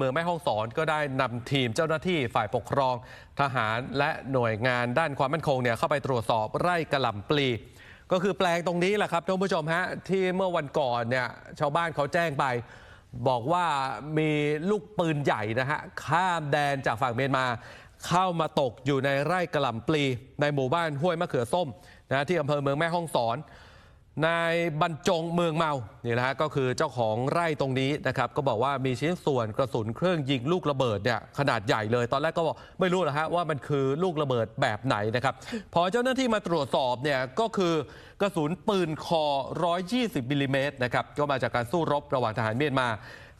เมืองแม่ฮ่องสอนก็ได้นำทีมเจ้าหน้าที่ฝ่ายปกครอง ทหารและหน่วยงานด้านความมั่นคงเนี่ยเข้าไปตรวจสอบไร่กระหล่ำปลี ก็คือแปลงตรงนี้แหละครับท่านผู้ชมฮะที่เมื่อวันก่อนเนี่ยชาวบ้านเขาแจ้งไป บอกว่ามีลูกปืนใหญ่นะฮะข้ามแดนจากฝั่งเมียนมาเข้ามาตกอยู่ในไร่กระหล่ำปลี ในหมู่บ้านห้วยมะเขือส้มนะที่อำเภอเมืองแม่ฮ่องสอน นายบรรจงเมืองเมานี่นะฮะก็คือเจ้าของไร่ตรงนี้นะครับก็บอกว่ามีชิ้นส่วนกระสุนเครื่องยิงลูกระเบิดเนี่ยขนาดใหญ่เลย ตอนแรกก็บอกไม่รู้หรอกฮะว่ามันคือลูกระเบิดแบบไหนนะครับ พอเจ้าหน้าที่มาตรวจสอบเนี่ยก็คือกระสุนปืนคอ 120มิลลิเมตรนะครับก็มาจากการสู้รบระหว่างทหารเมียนมา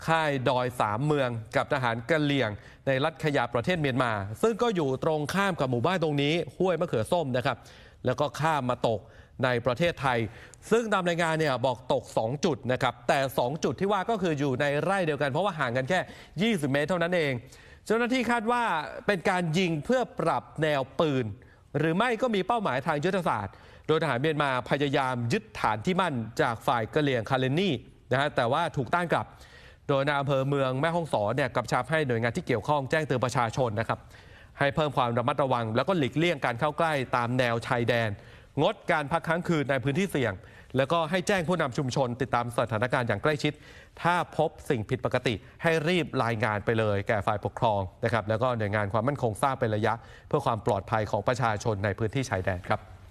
ค่ายดอยสามเมือง กับทหารกะเหลี่ยง ในรัฐขยาประเทศเมียนมา ซึ่งก็อยู่ตรงข้ามกับหมู่บ้านตรงนี้ห้วยมะเขือส้มนะครับแล้วก็ข้ามมาตก ในประเทศไทย ซึ่งตามรายงานเนี่ยบอกตก 2 จุดนะครับ แต่ 2 จุดที่ว่าก็คืออยู่ในไร่เดียวกันเพราะว่าห่างกันแค่ 20 เมตรเท่านั้นเอง เจ้าหน้าที่คาดว่าเป็นการยิงเพื่อปรับแนวปืน หรือไม่ก็มีเป้าหมายทางยุทธศาสตร์ โดยทหารเมียนมาพยายามยึดฐานที่มั่นจากฝ่ายกะเหลี่ยงคาเลนี่นะฮะแต่ว่าถูกต้านกลับ โดยนายอำเภอเมืองแม่ฮ่องสอนเนี่ยกำชับให้หน่วยงานที่เกี่ยวข้องแจ้งเตือนประชาชนนะครับให้เพิ่มความระมัดระวัง แล้วก็หลีกเลี่ยงการเข้าใกล้ตามแนวชายแดน งดการพักค้างคืนในพื้นที่เสี่ยง แล้วก็ให้แจ้งผู้นำชุมชน ติดตามสถานการณ์อย่างใกล้ชิด ถ้าพบสิ่งผิดปกติ ให้รีบรายงานไปเลย แก่ฝ่ายปกครองนะครับแล้วก็หน่วยงานความมั่นคงทราบเป็นระยะ เพื่อความปลอดภัยของประชาชนในพื้นที่ชายแดนครับ